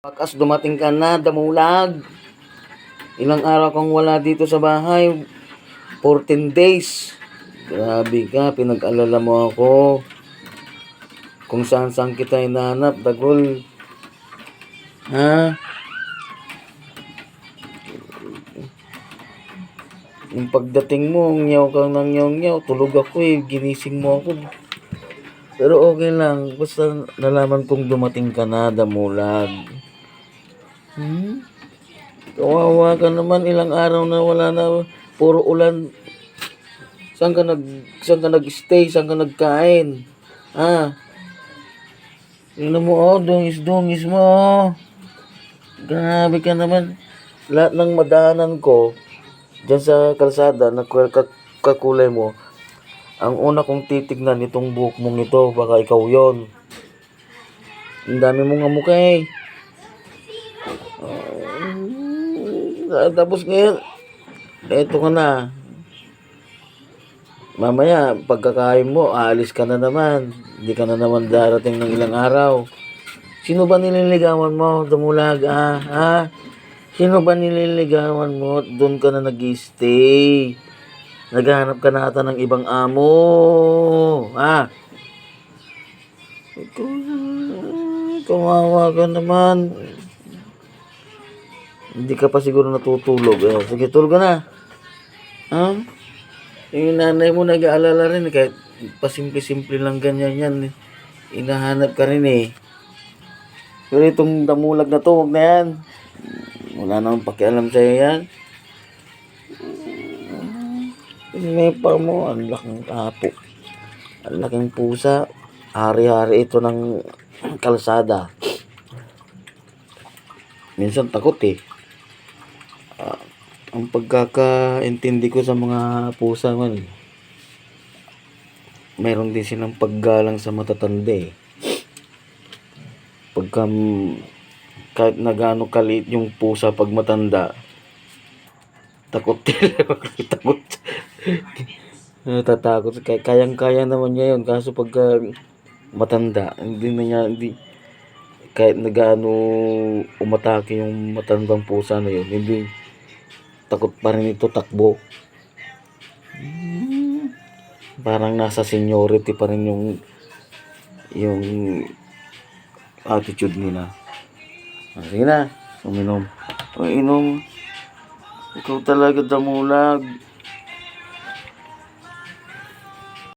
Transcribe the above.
Bakas dumating ka na, damulag. Ilang araw kang wala dito sa bahay. 14 days. Grabe ka, pinag-alala mo ako. Kung saan saan kita hinahanap, dagol. Ha? Yung pagdating mo, nyaw kang nang nyaw nyaw, tulog ako eh, ginising mo ako. Pero okay lang, basta nalaman kong dumating ka na, damulag. Hmm? Kawawa ka naman, ilang araw na wala na, puro ulan. Saan ka nag, saan ka nag-stay, saan ka nagkain? Ha? Tingnan mo, oh, dungis-dungis mo, oh. Grabe ka naman. Lahat ng madaanan ko, dyan sa kalsada, na kakulay mo, ang una kong titignan itong buhok mong ito, baka ikaw yon. Ang dami mong mukha eh. Ah, tapos ngayon, eto ka na. Mamaya, pagkakain mo, aalis ka na naman. Hindi ka na naman darating ng ilang araw. Sino ba nililigawan mo, dumulag, ah, ha? Sino ba nililigawan mo? Doon ka na nag-stay. Naghahanap ka na ata ng ibang amo. Ha? Ikaw, kawawa ka naman. Hindi ka pa siguro natutulog. Eh. Sige, tulog na. Ha? Yung nanay mo nag-aalala rin. eh, Kahit pasimple-simple lang ganyan yan. eh. Inahanap ka rin eh. Pero itong damulag na to, huwag na yan. Wala namang pakialam sa'yo yan. Nepa mo, ang laking tapo. Ang laking pusa. Hari-hari ito ng kalsada. Minsan takot eh. Ah, ang pagkakaintindi ko sa mga pusa man, meron din silang paggalang sa matatanda eh. Pagka mm, kahit na gaano kaliit yung pusa pag matanda, takot nila. takot. Natatakot. Kaya, kayang-kaya naman niya yun. Kaso pagka matanda, hindi na niya, hindi, kahit na gaano umatake yung matandang pusa na yun, hindi, takot pa rin ito takbo. Parang nasa seniority pa rin yung, yung attitude nila. Ah, sige na, uminom. O, inom. Ikaw talaga damulag.